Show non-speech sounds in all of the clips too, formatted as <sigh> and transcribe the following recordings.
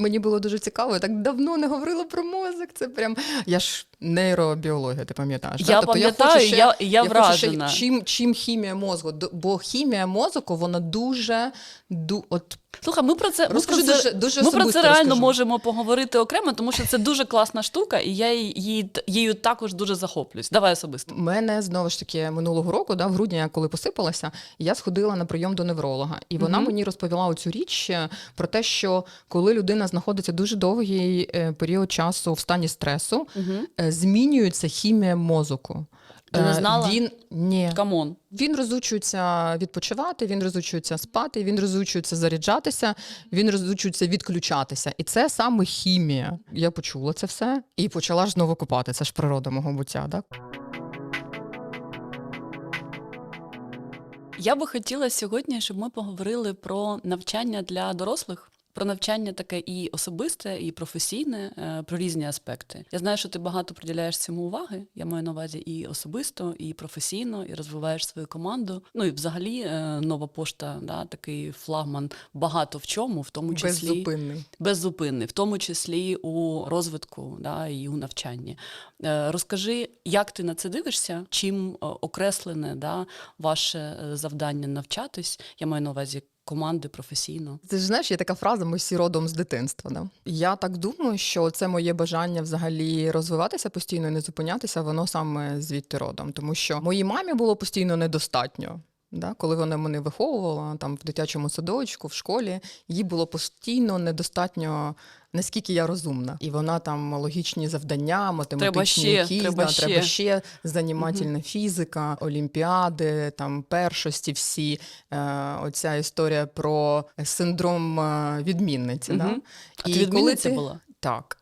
Мені було дуже цікаво, я так давно не говорила про мозок. Це прям я ж нейробіологія, ти пам'ятаєш? да? Я Тобто пам'ятаю, хочу ще- я, я, хочу ще, чим, чим хімія мозку? Бо хімія мозку, вона дуже ду, от Слухай, ми про це, ми про Розкажу це, дуже- дуже ми про це реально розкажу. можемо поговорити окремо, тому що це дуже класна штука, і я її, її також дуже захоплююсь. Давай особисто. мене знову ж таки минулого року, да, в грудні, я коли посипалася, я сходила на прийом до невролога, і вона Мгм. мені розповіла оцю річ е, про те, що коли людина знаходиться дуже довгий е, період часу в стані стресу, Угу. е, змінюється хімія мозоку. Ти не Е, знала? Він ні. Камон. Він розучується відпочивати, він розучується спати, він розучується заряджатися, він розучується відключатися. І це саме хімія. Я почула це все і почала ж знову купати. Це ж природа мого буття. Так? Я би хотіла сьогодні, щоб ми поговорили про навчання для дорослих. Про навчання таке і особисте, і професійне, е, про різні аспекти. Я знаю, що ти багато приділяєш цьому уваги. Я маю на увазі і особисто, і професійно, і розвиваєш свою команду. Ну і взагалі е, нова пошта, да, такий флагман багато в чому, в тому числі Беззупинний. беззупинний, в тому числі у розвитку да, і у навчанні. Е, Розкажи, як ти на це дивишся, чим окреслене да, ваше завдання навчатись? Я маю на увазі команди професійно. Ти ж знаєш, є така фраза: ми всі родом з дитинства. Да? Я так думаю, що це моє бажання взагалі розвиватися постійно і не зупинятися, воно саме звідти родом. Тому що моїй мамі було постійно недостатньо. Да, коли вона мене виховувала там в дитячому садочку, в школі, їй було постійно недостатньо, наскільки я розумна. І вона там логічні завдання, математичні ще, якісь, треба да, ще. треба ще занімательна фізика, олімпіади, там першості всі. Е, оця історія про синдром е, відмінниці. Да? Мгм. А ти І коли відмінниця ти- була, Так.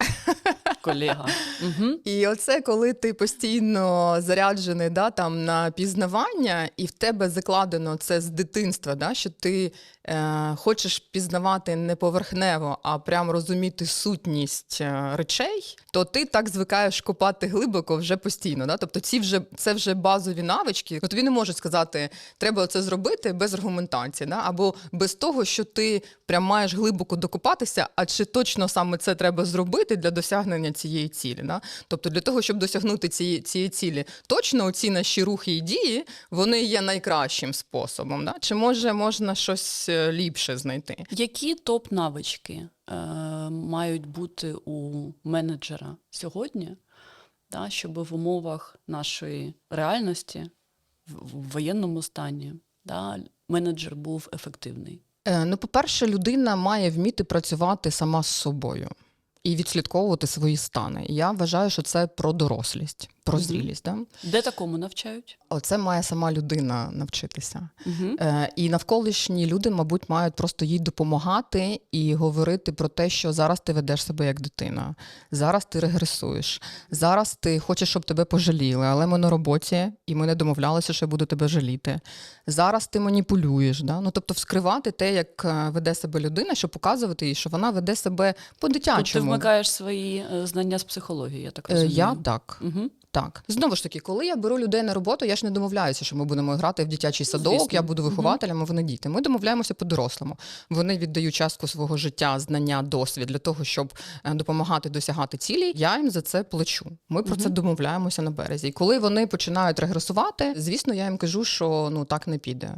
Колега? Угу. І оце, коли ти постійно заряджений да, там, на пізнавання, і в тебе закладено це з дитинства, да, що ти е, хочеш пізнавати не поверхнево, а прям розуміти сутність е, речей, то ти так звикаєш копати глибоко вже постійно. Да? Тобто ці вже, це вже базові навички. Ну, тобі не можуть сказати, треба це зробити без аргументації, да? або без того, що ти прям маєш глибоко докопатися, а чи точно саме це треба зробити для досягнення цієї цілі. Да? Тобто для того, щоб досягнути цієї, цієї цілі, точно ці наші рухи і дії вони є найкращим способом. Да? Чи може можна щось е, ліпше знайти? Які топ-навички е, мають бути у менеджера сьогодні, да, щоб в умовах нашої реальності, в, в воєнному стані, да, менеджер був ефективний? Е, Ну, по-перше, людина має вміти працювати сама з собою і відслідковувати свої стани. Я вважаю, що це про дорослість, про зрілість. Да? Де такому навчають? Оце має сама людина навчитися. Угу. Е, і навколишні люди, мабуть, мають просто їй допомагати і говорити про те, що зараз ти ведеш себе як дитина, зараз ти регресуєш, зараз ти хочеш, щоб тебе пожаліли, але ми на роботі, і ми не домовлялися, що я буду тебе жаліти. Зараз ти маніпулюєш. Да? Ну, тобто, вскривати те, як е, веде себе людина, щоб показувати їй, що вона веде себе Тут ти по-дитячому. вмикаєш свої е, знання з психології, я так Е. Я так. Угу. Так, знову ж таки, коли я беру людей на роботу, я ж не домовляюся, що ми будемо грати в дитячий садок, Звісно. я буду вихователем, а вони діти. Ми домовляємося по-дорослому. Вони віддають частку свого життя, знання, досвід для того, щоб е, допомагати досягати цілі. Я їм за це плачу. Ми про це домовляємося на березі. І коли вони починають регресувати, звісно, я їм кажу, що ну так не піде.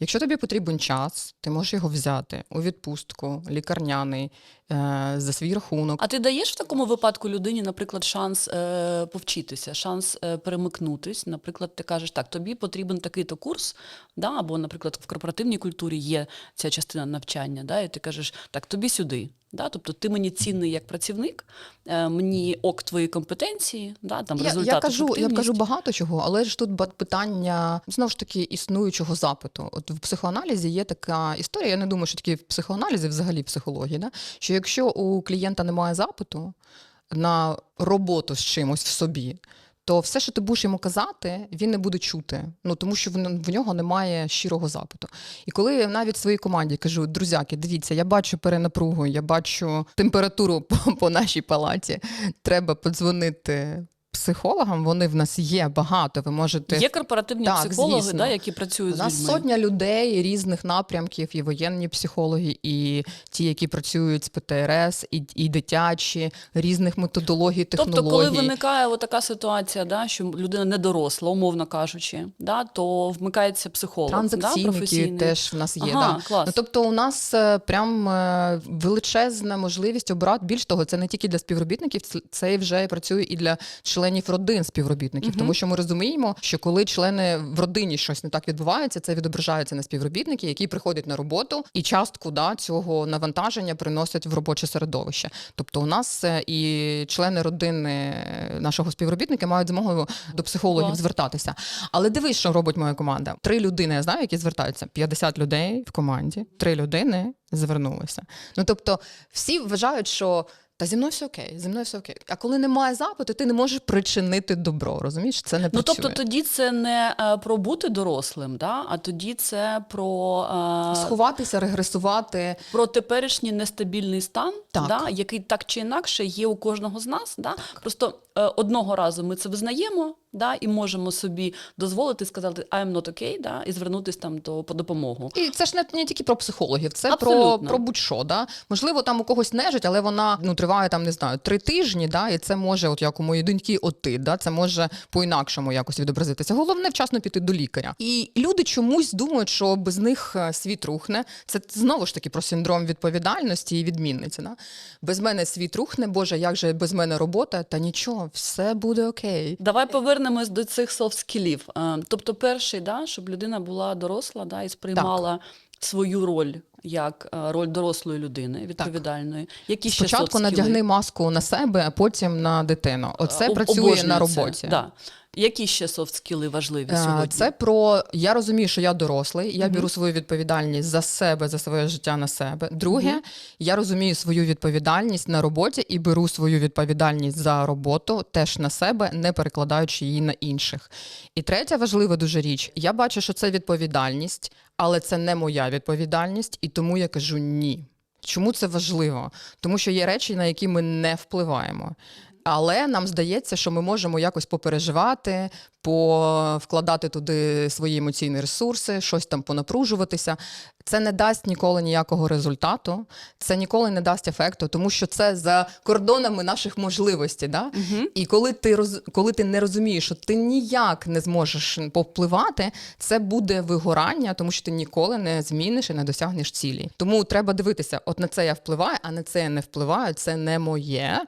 Якщо тобі потрібен час, ти можеш його взяти у відпустку, лікарняний, е, за свій рахунок. А ти даєш в такому випадку людині, наприклад, шанс е, повчитися, шанс е, перемикнутись? Наприклад, ти кажеш, так, тобі потрібен такий-то курс, да, або, наприклад, в корпоративній культурі є ця частина навчання, да, і ти кажеш, так, тобі сюди. Да? Тобто ти мені цінний як працівник, е, мені ок твої компетенції, да, там, Я, я кажу, я кажу багато чого, але ж тут питання знову ж таки існуючого запиту. От в психоаналізі є така історія. Я не думаю, що тільки в психоаналізі, взагалі психології, да? що якщо у клієнта немає запиту на роботу з чимось в собі. То все, що ти будеш йому казати, він не буде чути. Ну тому що в, нього немає щирого запиту. І коли я навіть своїй команді кажу, друзяки, дивіться, я бачу перенапругу, я бачу температуру <laughs> по, по нашій палаті. Треба подзвонити психологам. Вони в нас є багато. Ви можете Є корпоративні Так, психологи, звісно. да, які працюють У з нас людьми. сотня людей різних напрямків, і воєнні психологи, і ті, які працюють з ПТРС, і, і дитячі, різних методологій, технологій. Тобто, коли виникає така ситуація, да, що людина не доросла, умовно кажучи, да, то вмикається психолог. да, Транзакційники професійний. теж в нас є. Ага, да. клас. Ну, тобто у нас е, прям е, величезна можливість обрати. Більш того, це не тільки для співробітників, це вже працює і для членів родин співробітників. Тому що ми розуміємо, що коли члени в родині щось не так відбувається, це відображається на співробітники, які приходять на роботу, і частку да, цього навантаження приносять в робоче середовище. Тобто, у нас е, і члени родини е, нашого співробітника мають змогу до психологів Клас. звертатися. Але дивись, що робить моя команда. Три людини я знаю, які звертаються. 50 людей в команді. Три людини звернулися. Ну тобто, всі вважають, що. Та зі мною все окей, зі мною все окей. А коли немає запиту, ти не можеш причинити добро. Розумієш, це не Ну, працює. тобто тоді це не е, про бути дорослим, да? а тоді це про, е, сховатися, регресувати. про теперішній нестабільний стан, Так. Да? який так чи інакше є у кожного з нас. Да? Просто е, одного разу ми це визнаємо да? і можемо собі дозволити сказати I'm not okay, да? і звернутися там до, по допомогу. І це ж не, не тільки про психологів, це про, Абсолютно. про будь-що. Да? Можливо, там у когось нежить, але вона ну, триває там, не знаю, три тижні, да? і це може, от як у моєї доньки, отит, да? це може по-інакшому якось відобразитися. Головне вчасно піти до лікаря. І люди чомусь думають, що без них е, світ рухне. Це знову ж таки про синдром відповідальності і відмінниці. Да? Без мене світ рухне, Боже, як же без мене робота? Та нічого, все буде окей. Давай повернемось до цих софт-скілів. Е, Тобто, перший, да, щоб людина була доросла да, і сприймала свою роль як е, роль дорослої людини, відповідальної. Які Спочатку soft-скіли? надягни маску на себе, а потім на дитину. Оце Об- працює на це. роботі. Да. Які ще софт-скіли важливі Е, сьогодні? Це про я розумію, що я дорослий, я беру свою відповідальність за себе, за своє життя на себе. Друге, я розумію свою відповідальність на роботі і беру свою відповідальність за роботу теж на себе, не перекладаючи її на інших. І третя важлива дуже річ: я бачу, що це відповідальність, але це не моя відповідальність, і тому я кажу ні. Чому це важливо? Тому що є речі, на які ми не впливаємо. Але нам здається, що ми можемо якось попереживати, повкладати туди свої емоційні ресурси, щось там понапружуватися. Це не дасть ніколи ніякого результату, це ніколи не дасть ефекту, тому що це за кордонами наших можливостей. Да? І коли ти роз... коли ти не розумієш, що ти ніяк не зможеш повпливати, це буде вигорання, тому що ти ніколи не зміниш і не досягнеш цілі. Тому треба дивитися: от на це я впливаю, а на це я не впливаю. Це не моє.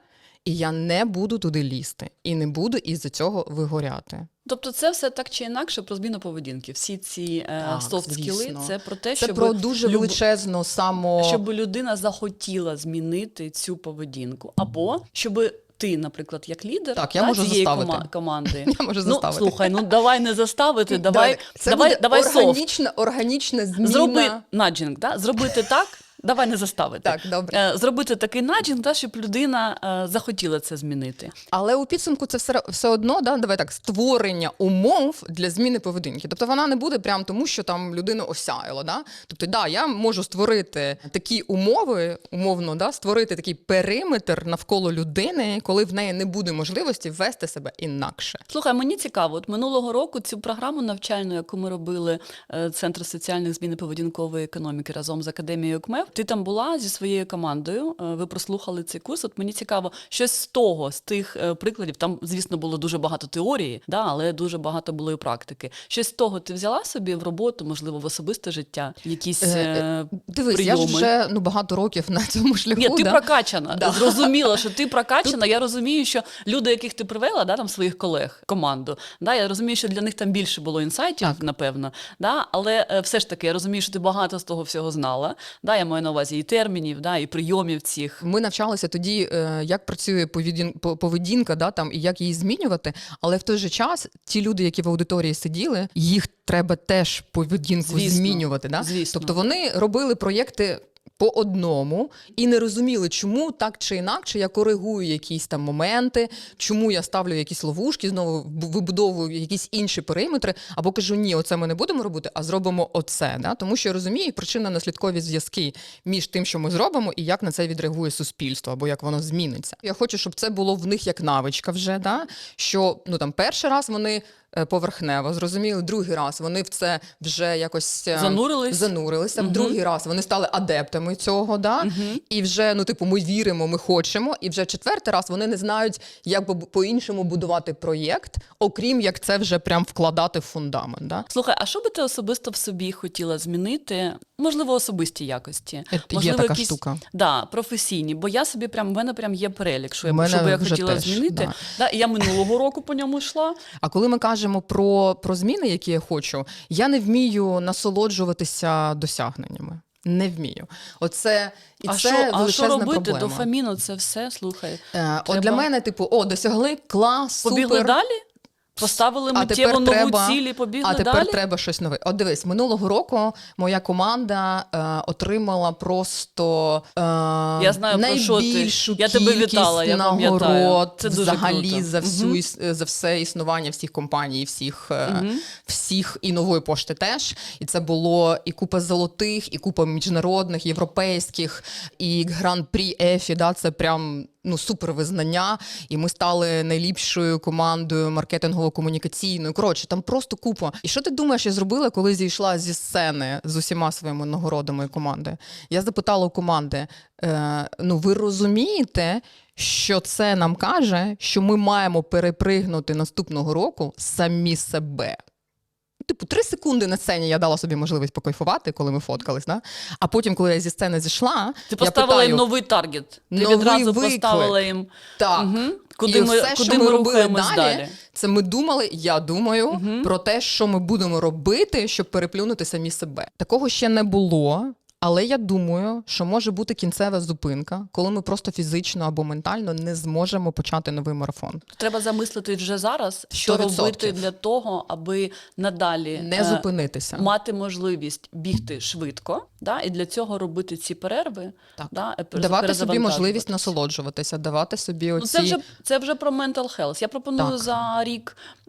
І я не буду туди лізти, і не буду із-за цього вигоряти. Тобто це все так чи інакше про зміну поведінки. Всі ці е, софт-скіли це про те, Це про дуже люб- величезну само щоб людина захотіла змінити цю поведінку. Або щоб ти, наприклад, як лідер Так, я да, можу цієї заставити. кома- команди. <laughs> Я можу ну, заставити. слухай, ну давай не заставити, давай, це давай, буде давай софт. органічна, органічна зміна. Зроби наджінг, да? зробити так. Давай не заставити. Так, добре. Е, Зробити такий наджінг, да, щоб людина е, захотіла це змінити. Але у підсумку це все, все одно, да, давай так, створення умов для зміни поведінки. Тобто вона не буде прям тому, що там людину осяяло. Да? Тобто, да, я можу створити такі умови, умовно, да, створити такий периметр навколо людини, коли в неї не буде можливості вести себе інакше. Слухай, мені цікаво, от минулого року цю програму навчальну, яку ми робили е, Центр соціальних змін і поведінкової економіки разом з академією КМЕФ, ти там була зі своєю командою. е, Ви прослухали цей курс. От мені цікаво, щось з того, з тих е, прикладів. Там, звісно, було дуже багато теорії, да, але дуже багато було і практики. Щось з того ти взяла собі в роботу, можливо, в особисте життя, якісь Е, е, Дивись, прийоми. я ж вже ну, багато років на цьому шляху. Ні, ти да? прокачана. Да. Зрозуміло, що ти прокачана. Я розумію, що люди, яких ти привела, да, там своїх колег, команду, да, я розумію, що для них там більше було інсайтів, Так. напевно. Да, але все ж таки я розумію, що ти багато з того всього знала. Да, я маю на увазі і термінів, да, і прийомів цих. Ми навчалися тоді, е, як працює поведін- по- поведінка, да, там, і як її змінювати. Але в той же час ті люди, які в аудиторії сиділи, їх треба теж поведінку Звісно, змінювати. Да? звісно. Тобто вони робили проєкти. По одному і не розуміли, чому так чи інакше я коригую якісь там моменти, чому я ставлю якісь ловушки, знову вибудовую якісь інші периметри, або кажу, ні, оце ми не будемо робити, а зробимо оце. Да? Тому що я розумію причинно-наслідкові зв'язки між тим, що ми зробимо, і як на це відреагує суспільство, або як воно зміниться. Я хочу, щоб це було в них як навичка вже, да? що ну там перший раз вони. Е, Поверхнево зрозуміли, другий раз вони в це вже якось е, Занурились? занурилися. В другий раз вони стали адептами цього, да? і вже ну, типу, ми віримо, ми хочемо. І вже четвертий раз вони не знають, як би по-іншому будувати проєкт, окрім як це вже прям вкладати в фундамент. Да? Слухай, а що би ти особисто в собі хотіла змінити? Можливо, особисті якості. Є Можливо, така якісь, штука. Да, професійні. Бо я собі прям в мене прям є перелік, що я, що би я хотіла теж, змінити. да. Да, і я минулого року по ньому йшла. А коли ми кажемо про, про зміни, які я хочу, я не вмію насолоджуватися досягненнями. Не вмію. Оце і а це що, а що робити? проблема. Дофаміну це все, слухай. Е, От для мене, типу, о, досягли клас, Побігли супер. далі? Поставили миттєво нову треба- ціль і побігли А тепер далі? треба щось нове. От дивись, минулого року моя команда е, отримала просто е, Я знаю, про що ти. найбільшу Я тебе вітала, я нагород Це дуже взагалі круто. за всю іс- за все існування всіх компаній, всіх, е, всіх і нової пошти теж. І це було і купа золотих, і купа міжнародних, європейських, і гран-прі ЕФІ. Да, це прям ну супер визнання. І ми стали найліпшою командою маркетингово-комунікаційною. Коротше, там просто купа. І що ти думаєш, я зробила, коли зійшла зі сцени з усіма своїми нагородами команди? Я запитала у команди: е, ну ви розумієте, що це нам каже, що ми маємо перепригнути наступного року самі себе. Типу, три секунди на сцені я дала собі можливість покайфувати, коли ми фоткались. Да? А потім, коли я зі сцени зійшла, Ти поставила питаю, їм новий таргет. Ти Новий відразу виклик. поставила їм. так, Угу. Куди і ми, все, куди що ми, робили далі, далі? це ми думали, я думаю, про те, що ми будемо робити, щоб переплюнути самі себе. Такого ще не було. Але я думаю, що може бути кінцева зупинка, коли ми просто фізично або ментально не зможемо почати новий марафон. Треба замислити вже зараз, що 100%. робити для того, аби надалі Не е, зупинитися. мати можливість бігти швидко, да, і для цього робити ці перерви, Так. да, і Давати собі можливість насолоджуватися, давати собі оці... Ну, це вже це вже про mental health. Я пропоную Так. за рік е,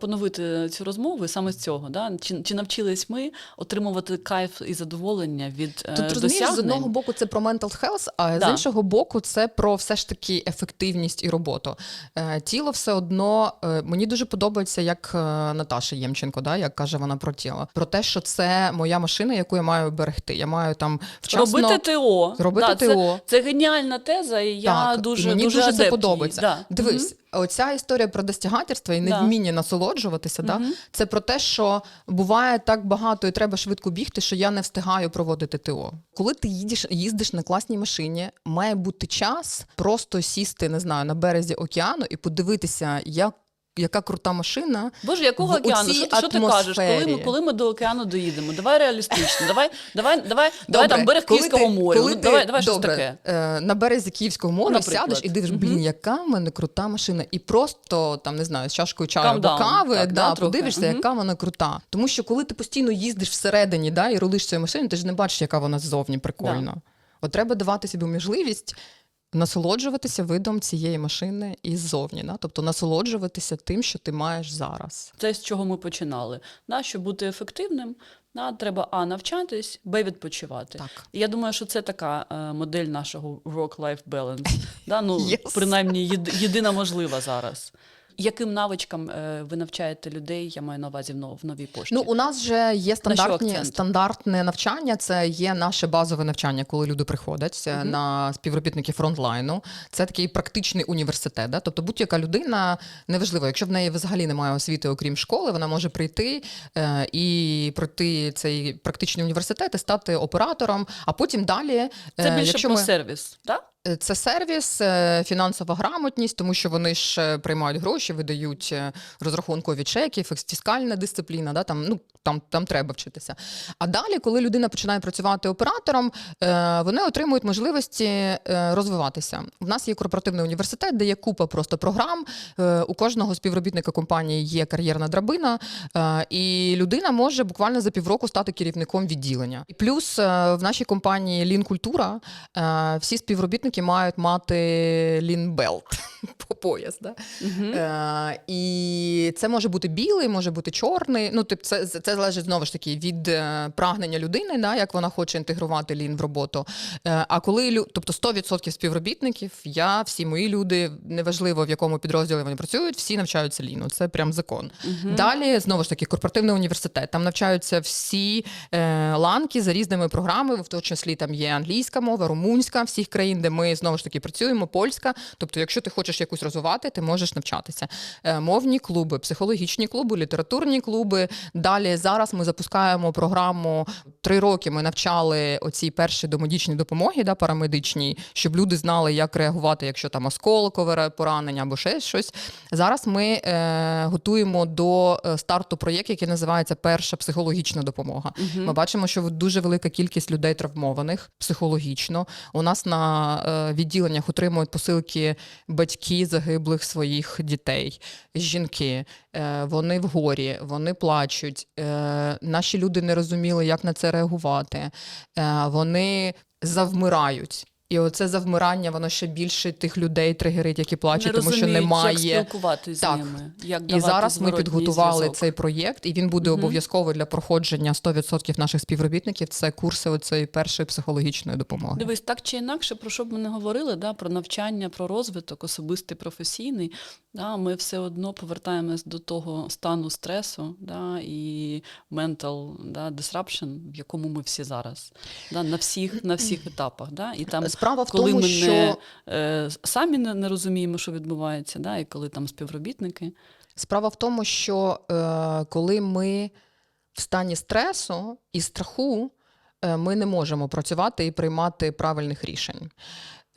поновити цю розмову саме з цього. Да? Чи, чи навчились ми отримувати кайф і задоволення від е, Тут розумієш, з одного боку це про mental health, а Да. з іншого боку, це про все ж таки ефективність і роботу. Е, тіло все одно е, мені дуже подобається, як е, Наташа Ємченко, да, як каже вона про тіло, про те, що це моя машина, яку я маю берегти. Я маю там вчасно Робити ТО. Робити да, ТО. Це, це геніальна теза, і я Так, дуже, і мені дуже, дуже, це подобається. Да. Дивись, оця історія про достягательство і Да. невміння насолоджуватися, да, це про те, що буває так багато і треба швидко бігти, що я не встигаю проводити ТО. Коли ти їдеш, їздиш на класній машині, має бути час просто сісти, не знаю, на березі океану і подивитися, як. Яка крута машина. Боже, якого океану? Що, що ти кажеш? Коли ми, коли ми до океану доїдемо? Давай реалістично. Давай, давай, давай, давай там берег Київського ти- моря. Ну, ти- давай, давай щось таке. Е, на березі Київського моря наприклад. сядеш і дивиш, блін, яка в мене крута машина. І просто там не знаю, з чашкою чаю або кави, так, да, да, подивишся, яка вона крута. Тому що коли ти постійно їздиш всередині, да, і рулиш цією машиною, ти ж не бачиш, яка вона ззовні прикольна. От треба давати собі можливість. Насолоджуватися видом цієї машини іззовні, да? тобто насолоджуватися тим, що ти маєш зараз. Це з чого ми починали. Да, щоб бути ефективним, да, треба а навчатись, б відпочивати. Так. І я думаю, що це така е, модель нашого work-life balance. <laughs> Да, ну, Yes. Принаймні єди- єдина можлива зараз. Яким навичкам е, ви навчаєте людей, я маю на увазі в, нов- в новій пошті? Ну, у нас вже є стандартні, акцент? стандартне навчання. Це є наше базове навчання, коли люди приходять е, на співробітники фронтлайну. Це такий практичний університет. Да? Тобто будь-яка людина, неважливо, якщо в неї взагалі немає освіти, окрім школи, вона може прийти е, і пройти цей практичний університет і стати оператором, а потім далі. це е, більше якщо про ми... сервіс, так? Е, Це сервіс, е, фінансова грамотність, тому що вони ж е, приймають гроші, видають е, розрахункові чеки, фіскальна дисципліна, да, там, ну, там, там треба вчитися. А далі, коли людина починає працювати оператором, е, вони отримують можливості е, розвиватися. У нас є корпоративний університет, де є купа просто програм. Е, У кожного співробітника компанії є кар'єрна драбина, е, і людина може буквально за півроку стати керівником відділення. І плюс е, в нашій компанії Lean Культура е, всі співробітники мають мати Belt <laughs> по пояс. Да? Е, і це може бути білий, може бути чорний. Ну, тип, це, це залежить знову ж таки від е, прагнення людини, да, як вона хоче інтегрувати лін в роботу. Е, а коли лю- тобто 100% співробітників, я, всі мої люди, неважливо в якому підрозділі вони працюють, всі навчаються ліну. Це прям закон. Далі знову ж таки корпоративний університет. Там навчаються всі е, ланки за різними програмами, в тому числі там є англійська мова, румунська всіх країн, де ми знову ж таки працюємо, польська. Тобто, якщо ти хочеш якусь розвивати, ти можеш навчатися. Е, мовні клуби, психологічні клуби, літературні клуби. Далі зараз ми запускаємо програму. Три роки ми навчали оці перші домедичні допомоги, да, парамедичні, щоб люди знали, як реагувати, якщо там осколкове поранення або ще щось. Зараз ми е, готуємо до е, старту проєкт, який називається Перша психологічна допомога. Ми бачимо, що дуже велика кількість людей травмованих психологічно. У нас на е, відділеннях отримують посилки батьки загиблих своїх дітей, жінки. Е, вони в горі, вони плачуть. Е, наші люди не розуміли, як на це реагувати. Е, вони завмирають. І оце завмирання, воно ще більше тих людей тригерить, які плачуть, не тому що немає. як спілкуватися Так. з ними. Як І зараз ми підготували зв'язок. цей проєкт, і він буде обов'язково для проходження 100% наших співробітників. Це курси оцієї першої психологічної допомоги. Дивись, так чи інакше, про що б ми не говорили, да, про навчання, про розвиток, особистий, професійний, да, ми все одно повертаємось до того стану стресу да, і mental да, disruption, в якому ми всі зараз, да, на всіх, на всіх <laughs> етапах. Да, і там, Справа в коли тому, ми що не, е, самі не, не розуміємо, що відбувається, да, і коли там співробітники. Справа в тому, що е, коли ми в стані стресу і страху, е, ми не можемо працювати і приймати правильних рішень.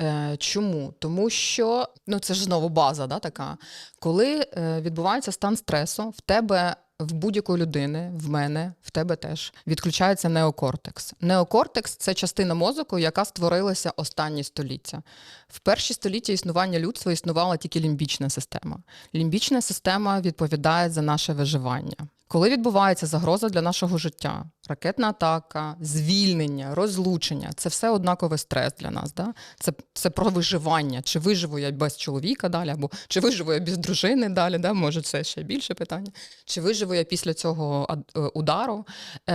Е, чому? Тому що ну це ж знову база, да, така. Коли е, відбувається стан стресу, в тебе. В будь-якої людини, в мене, в тебе теж відключається неокортекс. Неокортекс це частина мозку, яка створилася останні століття. В перші століття існування людства існувала тільки лімбічна система. Лімбічна система відповідає за наше виживання. Коли відбувається загроза для нашого життя, ракетна атака, звільнення, розлучення це все однаковий стрес для нас. Да? Це, це про виживання. Чи виживу я без чоловіка далі, або чи виживу я без дружини далі, да? може це ще більше питання. Чи виживу я після цього е, удару? Е,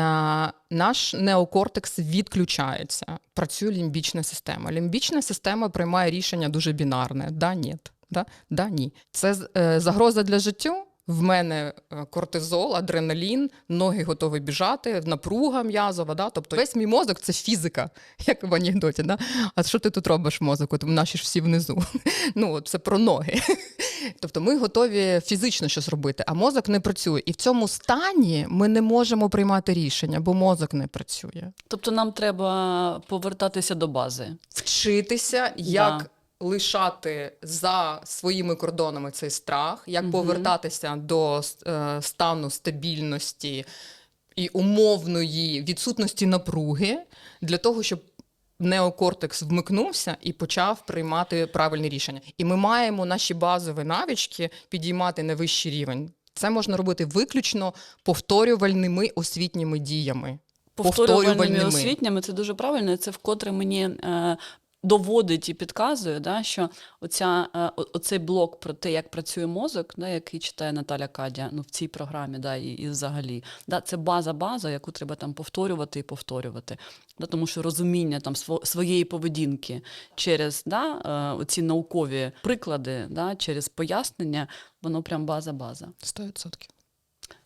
наш неокортекс відключається. Працює лімбічна система. Лімбічна система приймає рішення дуже бінарне: да, ні, да, да, ні. Це е, загроза для життю. В мене е, кортизол, адреналін, ноги готові біжати, напруга м'язова. Да? Тобто весь мій мозок це фізика, як в анекдоті. Да? А що ти тут робиш мозок? От наші ж всі внизу. <laughs> Ну, от це про ноги. <laughs> Тобто ми готові фізично щось робити, а мозок не працює. І в цьому стані ми не можемо приймати рішення, бо мозок не працює. Тобто нам треба повертатися до бази. Вчитися, як лишати за своїми кордонами цей страх, як повертатися до е, стану стабільності і умовної відсутності напруги для того, щоб. Неокортекс вмикнувся і почав приймати правильні рішення. І ми маємо наші базові навички підіймати на вищий рівень. Це можна робити виключно повторювальними освітніми діями. повторювальними освітнями, це дуже правильно. Це вкотре мені е, доводить і підказує, да, що оця, е, оцей блок про те, як працює мозок, да, який читає Наталя Кадя ну, в цій програмі, да, і, і взагалі, да, це база-база, яку треба там повторювати і повторювати. Да, тому що розуміння там сво- своєї поведінки через да, е, оці наукові приклади, да, через пояснення, воно прям база-база. 100%.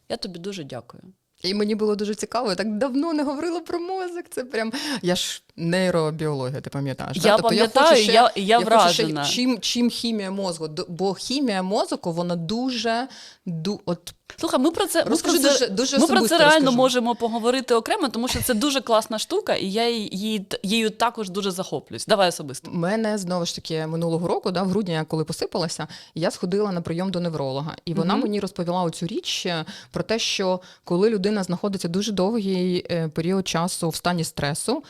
Я тобі дуже дякую. І мені було дуже цікаво. Я так давно не говорила про мозок. Це прям я ж нейробіологія, ти пам'ятаєш? Я? Тобто пам'ятаю, я- і я хочу ще, чим, чим хімія мозку? Бо хімія мозку, вона дуже, ду, от, Слухай, ми про це ми Розкажи про це, дуже- дуже ми про це реально розкажи. можемо поговорити окремо, тому що це дуже класна штука, і я її, її також дуже захоплююсь. Давай особисто. Мене знову ж таки минулого року, да, в грудні, я коли посипалася, я сходила на прийом до невролога, і вона Мгм. мені розповіла оцю річ е, про те, що коли людина знаходиться дуже довгий е, період часу в стані стресу,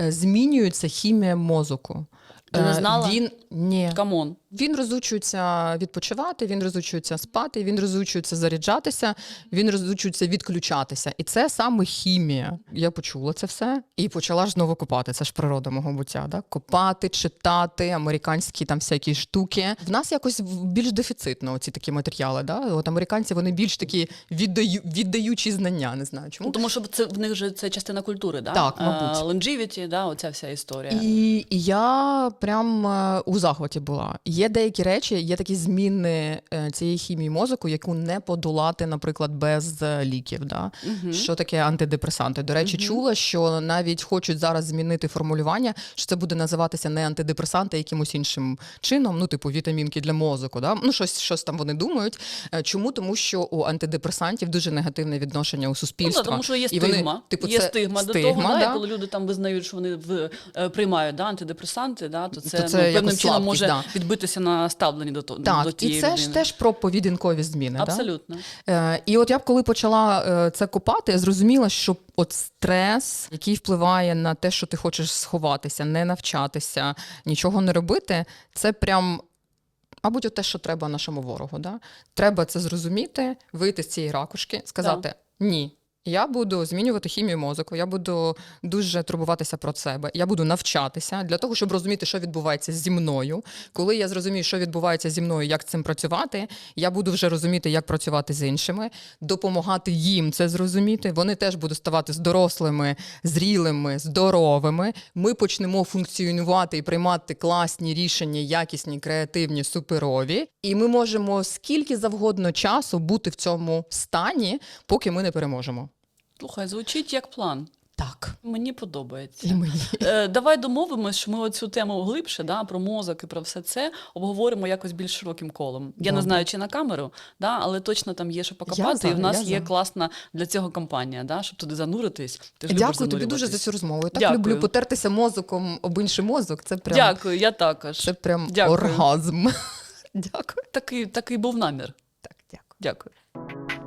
е, змінюється хімія мозку. Ти не Е, знала? Він ні. Камон. Він розучується відпочивати, він розучується спати, він розучується заряджатися, він розучується відключатися. І це саме хімія. Я почула це все і почала ж знову копати. Це ж природа мого буття. Да? Копати, читати, американські там всякі штуки. В нас якось більш дефіцитно ці такі матеріали. Да? От американці вони більш такі віддаю, віддаючі знання. Не знаю чому. Тому що це в них же це частина культури, да? Так, мабуть. А, longevity, да, оця вся історія. І, і я прям е, у захваті була. Є деякі речі, є такі зміни е, цієї хімії мозку, яку не подолати, наприклад, без е, ліків. Да? Мгм. Що таке антидепресанти? До речі, Мгм. чула, що навіть хочуть зараз змінити формулювання, що це буде називатися не антидепресанти, а якимось іншим чином, ну, типу вітамінки для мозку. Да? Ну, щось, щось там вони думають. Е, Чому? Тому що у антидепресантів дуже негативне відношення у Ну, да, тому що є І вони, стигма. типу, є це стигма до стигма, того, да, да. коли люди там визнають, що вони в, приймають да, антидепресанти, да, то це, То це ну, певним чином слабкість, може да. Відбитися на ставленні до, то- до Так, і це людини. ж теж про поведінкові зміни. Да? Абсолютно. Е, і от я б коли почала е, це копати, я зрозуміла, що от стрес, який впливає на те, що ти хочеш сховатися, не навчатися, нічого не робити, це прям. Мабуть, от те, що треба нашому ворогу. Да? Треба це зрозуміти, вийти з цієї ракушки, сказати ні. Я буду змінювати хімію мозку, я буду дуже турбуватися про себе. Я буду навчатися для того, щоб розуміти, що відбувається зі мною. Коли я зрозумію, що відбувається зі мною, як цим працювати, я буду вже розуміти, як працювати з іншими, допомагати їм це зрозуміти. Вони теж будуть ставати дорослими, зрілими, здоровими. Ми почнемо функціонувати і приймати класні рішення, якісні, креативні, суперові. І ми можемо скільки завгодно часу бути в цьому стані, поки ми не переможемо. Слухай, звучить як план. Так, Мені подобається. і мені. Е, давай домовимось, що ми оцю тему глибше, да, про мозок і про все це обговоримо якось більш широким колом. Я Добре. не знаю, чи на камеру, да, але точно там є що покопати, за, і в нас я є за. класна для цього кампанія, да, щоб туди зануритись. Ти ж Дякую тобі дуже за цю розмову. Я так Дякую. люблю потертися мозоком об інший мозок. Це прям, Дякую, я також. це прям Дякую. оргазм. <laughs> Дякую. Такий, такий був намір. Так, дякую. Дякую.